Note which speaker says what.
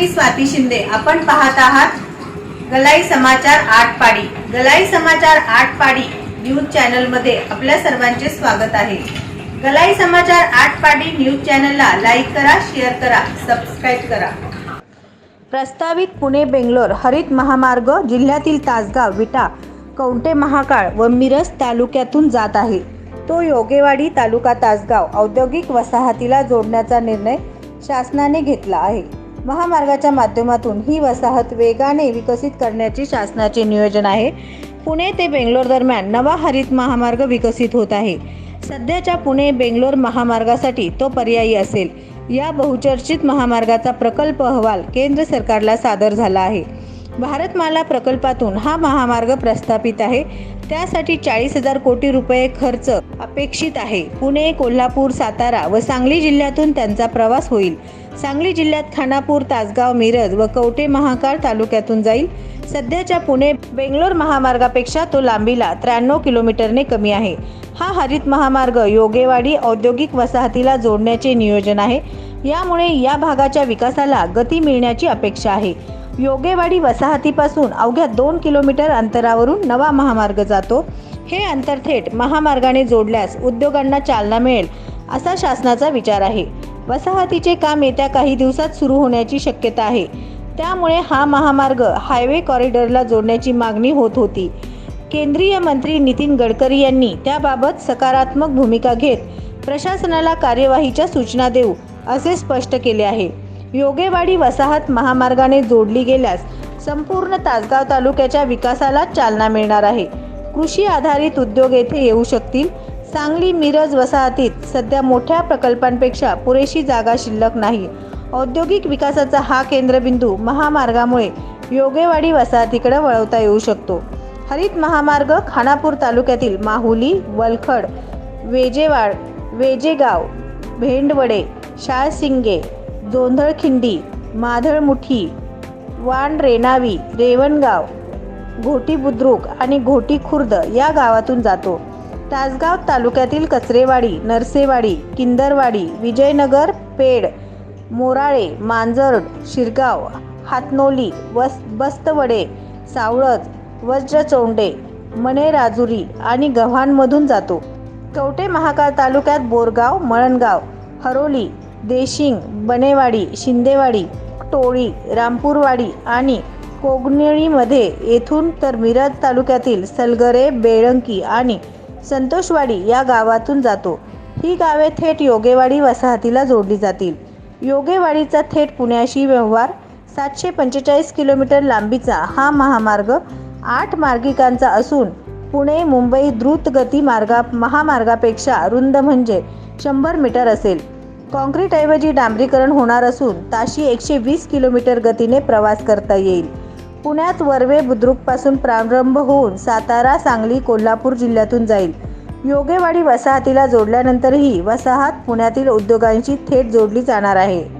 Speaker 1: मी स्वाती शिंदे. आपण पाहत आहात गलाई समाचार आठ पाडी गलाई समाचार आठ पाडी न्यूज चॅनलमध्ये आपल्या सर्वांचे स्वागत आहे. गलाई समाचार आठ पाडी न्यूज चॅनलला लाईक करा शेअर करा सबस्क्राईब करा. प्रस्तावित पुणे बेंगलोर हरित महामार्ग जिल्ह्यातील तासगाव विटा कवटे महाकाळ व मिरज तालुक्यातून जात आहे. तो योगेवाडी तालुका तासगाव औद्योगिक वसाहतीला जोडण्याचा निर्णय शासनाने घेतला आहे. महामार्गाच्या माध्यमातून ही वसाहत वेगाने विकसित करण्याचे शासनाचे नियोजन आहे. पुणे ते बेंगलोर दरम्यान नवा हरित महामार्ग विकसित होत आहे. सध्याच्या पुणे बेंगलोर महामार्गासाठी तो पर्यायी असेल. या बहुचर्चित महामार्गाचा प्रकल्प अहवाल केंद्र सरकारला सादर झाला आहे. भारतमाला प्रकल्पातून हा महामार्ग प्रस्थापित आहे. त्यासाठी चाळीस हजार कोटी रुपये खर्च अपेक्षित आहे. पुणे कोल्हापूर सातारा व सांगली जिल्ह्यातून त्यांचा प्रवास होईल. सांगली जिल्ह्यात खानापूर तासगाव मिरज व कवटे महाकाळ तालुक्यातून जाईल. सध्याच्या पुणे बेंगलोर महामार्गापेक्षा तो लांबीला त्र्याण्णव किलोमीटरने कमी आहे. हा हरित महामार्ग योगेवाडी औद्योगिक वसाहतीला जोडण्याचे नियोजन आहे. यामुळे या भागाच्या विकासाला गती मिळण्याची अपेक्षा आहे. योगेवाडी वसाहतीपासून अवघ्या दोन किलोमीटर अंतरावरून नवा महामार्ग जातो. हे अंतर थेट महामार्गाने जोडल्यास उद्योगांना चालना मिळेल असा शासनाचा विचार आहे. वसाहतीचे काम येत्या काही दिवसात सुरू होण्याची शक्यता आहे. त्यामुळे हा महामार्ग हायवे कॉरिडॉरला जोडण्याची मागणी होत होती. केंद्रीय मंत्री नितीन गडकरी यांनी त्याबाबत सकारात्मक भूमिका घेत प्रशासनाला कार्यवाहीच्या सूचना देऊ असे स्पष्ट केले आहे. योगेवाडी वसाहत महामार्गाने जोडली गेल्यास संपूर्ण तासगाव तालुक्याच्या विकासाला चालना मिळणार आहे. कृषी आधारित उद्योग येथे येऊ शकतील. सांगली मिरज वसाहतीत सध्या मोठ्या प्रकल्पांपेक्षा पुरेशी जागा शिल्लक नाही. औद्योगिक विकासाचा हा केंद्रबिंदू महामार्गामुळे योगेवाडी वसाहतीकडे वळवता येऊ शकतो. हरित महामार्ग खानापूर तालुक्यातील माहुली वलखड वेजेवाड वेजेगाव भेंडवडे शाळसिंगे जोंधळखिंडी माधळमुठी वाण रेणावी रेवणगाव घोटी बुद्रुक आणि घोटी खुर्द या गावातून जातो. तासगाव तालुक्यातील कचरेवाडी नरसेवाडी किंदरवाडी विजयनगर पेड मोराळे मांजर्ड शिरगाव हातनोली वस बस्तवडे सावळज वज्रचौंडे मणे राजुरी आणि गव्हाणमधून जातो. कवटे महाकाळ तालुक्यात बोरगाव मळणगाव हरोली देशिंग बनेवाडी शिंदेवाडी टोळी रामपूरवाडी आणि कोगनळीमध्ये येथून तर मिरज तालुक्यातील सलगरे बेळंकी आणि संतोषवाडी या गावातून जातो. ही गावे थेट योगेवाडी वसाहतीला जोडली जातील. योगेवाडीचा थेट पुण्याशी व्यवहार सातशे पंचेचाळीस किलोमीटर लांबीचा हा महामार्ग आठ मार्गिकांचा असून पुणे मुंबई द्रुतगती मार्गा महामार्गापेक्षा रुंद म्हणजे शंभर मीटर असेल. काँक्रीटऐवजी डांबरीकरण होणार असून ताशी एकशे वीस किलोमीटर गतीने प्रवास करता येईल. पुण्यात वर्वे बुद्रुकपासून प्रारंभ होऊन सातारा सांगली कोल्हापूर जिल्ह्यातून जाईल. योगेवाडी वसाहतीला जोडल्यानंतरही वसाहत पुण्यातील उद्योगांशी थेट जोडली जाणार आहे.